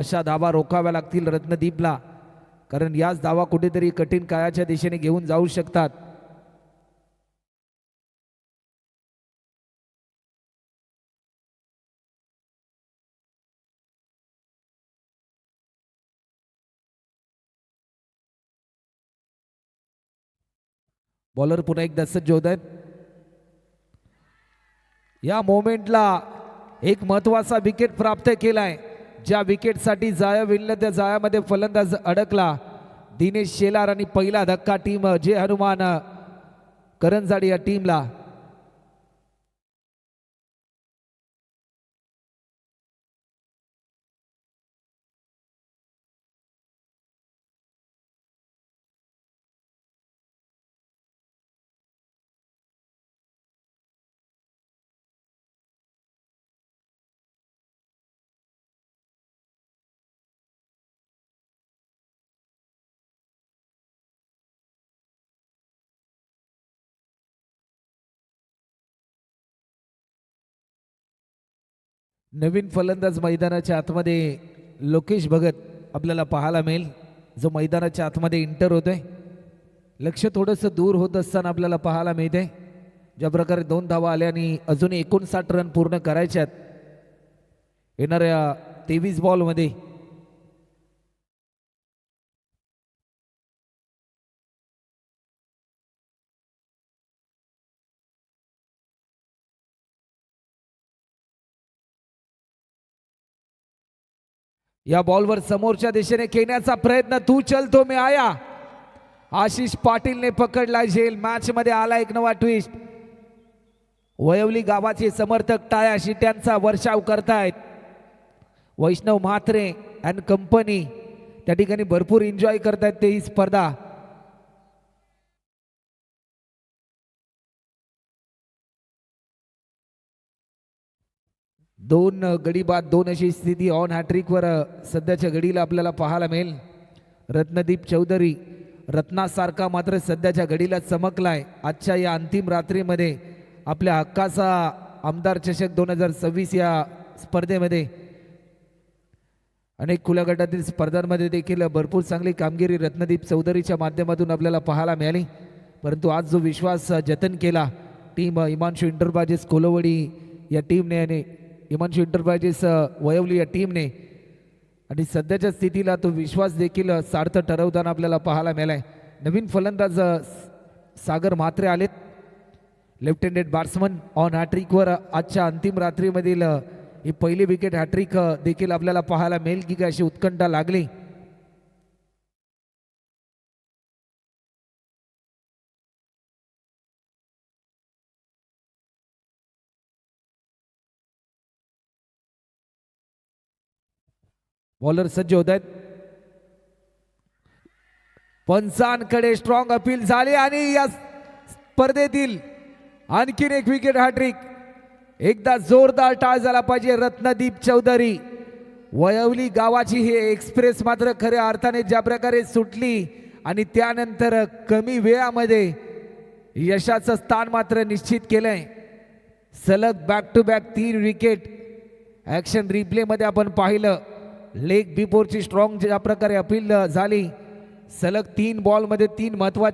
अशा धावा रोखाव्या लागतील रत्नदीपला. कारण याच धावा कुठेतरी कठीण काळाच्या दिशेने घेऊन जाऊ शकतात. बॉलर पुन्हा एकदा सज्ज होत आहेत. या मोमेंटला एक महत्त्वाचा विकेट प्राप्त केलाय. ज्या विकेटसाठी जाया विणलं त्या जायामध्ये फलंदाज अडकला. दिनेश शेलार आणि पहिला धक्का टीम जे हनुमान करंजाडी या टीमला. नवीन फलंदाज मैदानाच्या आतमध्ये लोकेश भगत आपल्याला पाहायला मिळेल. जो मैदानाच्या आतमध्ये इंटर होतोय. लक्ष थोडंसं दूर होत असताना आपल्याला पाहायला मिळते ज्या प्रकारे दोन धावा आल्या आणि अजून एकोणसाठ रन पूर्ण करायच्यात येणाऱ्या तेवीस बॉलमध्ये या बॉलवर समोरच्या दिशेने खेळण्याचा प्रयत्न तू चलतो मी आया. आशिष पाटीलने पकडला झेल मॅच मध्ये आला एक नवा ट्विस्ट वयवली गावाचे समर्थक टाया शिट्यांचा वर्षाव करतायत. वैष्णव म्हात्रे अँड कंपनी त्या ठिकाणी भरपूर एन्जॉय करतायत ते ही स्पर्धा. दोन गडी बाद दोन अशी स्थिती ऑन हॅट्रिकवर सध्याच्या घडीला आपल्याला पाहायला मिळेल. रत्नदीप चौधरी रत्नासारखा मात्र सध्याच्या घडीला चमकलाय. आजच्या या अंतिम रात्रीमध्ये आपल्या हक्काचा आमदार चषक दोन हजार सव्वीस या स्पर्धेमध्ये अनेक खुल्या गटातील स्पर्धांमध्ये देखील भरपूर चांगली कामगिरी रत्नदीप चौधरीच्या माध्यमातून आपल्याला पाहायला मिळाली. परंतु आज जो विश्वास जतन केला टीम इमानशू इंटरबाजेस कोलवडी या टीमने आणि हिमांशू इंटरप्रायजेस वयवली या टीमने आणि सध्याच्या स्थितीला तो विश्वास देखील सार्थ ठरवताना आपल्याला पाहायला मिळालाय. नवीन फलंदाज सागर म्हात्रे आलेत. लेफ्ट हँडेड बॅट्समन ऑन हॅट्रिकवर आजच्या अंतिम रात्रीमधील ही पहिली विकेट हॅट्रिक देखील आपल्याला पाहायला मिळेल. की काय अशी उत्कंठा लागली. बॉलर सज्ज होत आहेत पंचांकडे स्ट्रॉंग अपील झाली आणि या स्पर्धेतील आणखीन एक विकेट हॅट्रिक एकदा जोरदार टाळ झाला पाहिजे रत्नदीप चौधरी. वयवली गावाची ही एक्सप्रेस मात्र खऱ्या अर्थाने ज्या प्रकारे सुटली आणि त्यानंतर कमी वेळामध्ये यशाचं स्थान मात्र निश्चित केलंय. सलग बॅक टू बॅक तीन विकेट ॲक्शन रिप्लेमध्ये आपण पाहिलं. लेग बिफोरची स्ट्रॉंग ज्या प्रकारे अपील झाली सलग तीन बॉलमध्ये तीन महत्त्वाचे